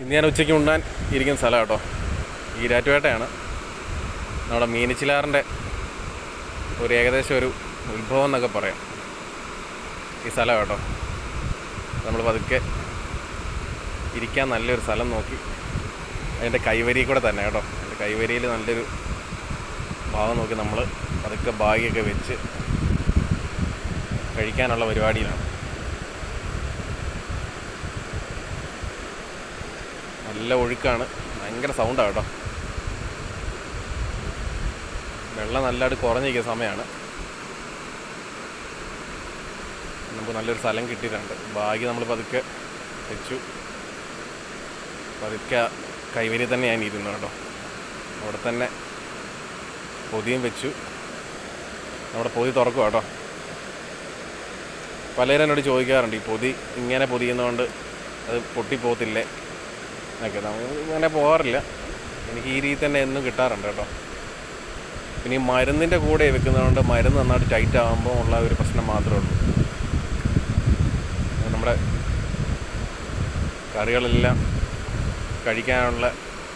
ഇന്ന് ഞാൻ ഉച്ചയ്ക്ക് ഉണ്ണാൻ ഇരിക്കുന്ന സ്ഥലം കേട്ടോ. ഈരാറ്റുപേട്ടയാണ്. നമ്മുടെ മീനച്ചിലാറിന്റെ ഒരു ഏകദേശം ഒരു ഉത്ഭവം എന്നൊക്കെ പറയാം. ഈ സ്ഥലം കേട്ടോ. നമ്മൾ പതുക്കെ ഇരിക്കാൻ നല്ലൊരു സ്ഥലം നോക്കി. അതിന്റെ കൈവരി കൂടെ തന്നെ കേട്ടോ. അതിന്റെ കൈവരിയിൽ നല്ലൊരു ഭാഗം നോക്കി നമ്മൾ പതുക്കെ ബാഗിയൊക്കെ വെച്ച് കഴിക്കാനുള്ള പരിപാടിയിലാണ്. നല്ല ഒഴുക്കാണ്. ഭയങ്കര സൗണ്ടാണ് കേട്ടോ. വെള്ളം നല്ലതായിട്ട് കുറഞ്ഞിരിക്കുന്ന സമയമാണ് നമുക്ക് നല്ലൊരു സ്ഥലം കിട്ടിയിട്ടുണ്ട്. ബാഗ് നമ്മൾ പതുക്കെ വെച്ചു. പതുക്കെ കൈവരി തന്നെ ഞാൻ ഇരുന്നു കേട്ടോ. അവിടെ തന്നെ പൊതിയും വെച്ചു. നമ്മുടെ പൊതി തുറക്കും കേട്ടോ. പലരും എന്നോട് ചോദിക്കാറുണ്ട് ഈ പൊതി ഇങ്ങനെ പൊതിയുന്നതുകൊണ്ട് അത് പൊട്ടിപ്പോത്തില്ലേ നമ്മൾ ഇങ്ങനെ പോകാറില്ല. എനിക്ക് ഈ രീതി തന്നെ എന്നും കിട്ടാറുണ്ട് കേട്ടോ. പിന്നെ ഈ മരുന്നിന്റെ കൂടെ വെക്കുന്നതുകൊണ്ട് മരുന്ന് നന്നായിട്ട് ടൈറ്റ് ആകുമ്പോൾ ഉള്ള ഒരു പ്രശ്നം മാത്രമേ ഉള്ളൂ. നമ്മുടെ കറികളെല്ലാം കഴിക്കാനുള്ള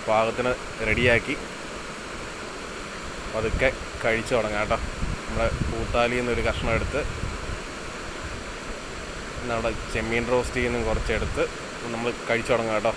പാകത്തിന് റെഡിയാക്കി പതുക്കെ കഴിച്ചു തുടങ്ങാം കേട്ടോ. നമ്മുടെ കൂത്താലിയിൽ എന്നൊരു കഷ്ണം എടുത്ത് നമ്മുടെ ചെമ്മീൻ റോസ്റ്റിൽ നിന്നും കുറച്ചെടുത്ത് നമ്മൾ കഴിച്ചു തുടങ്ങാം കേട്ടോ.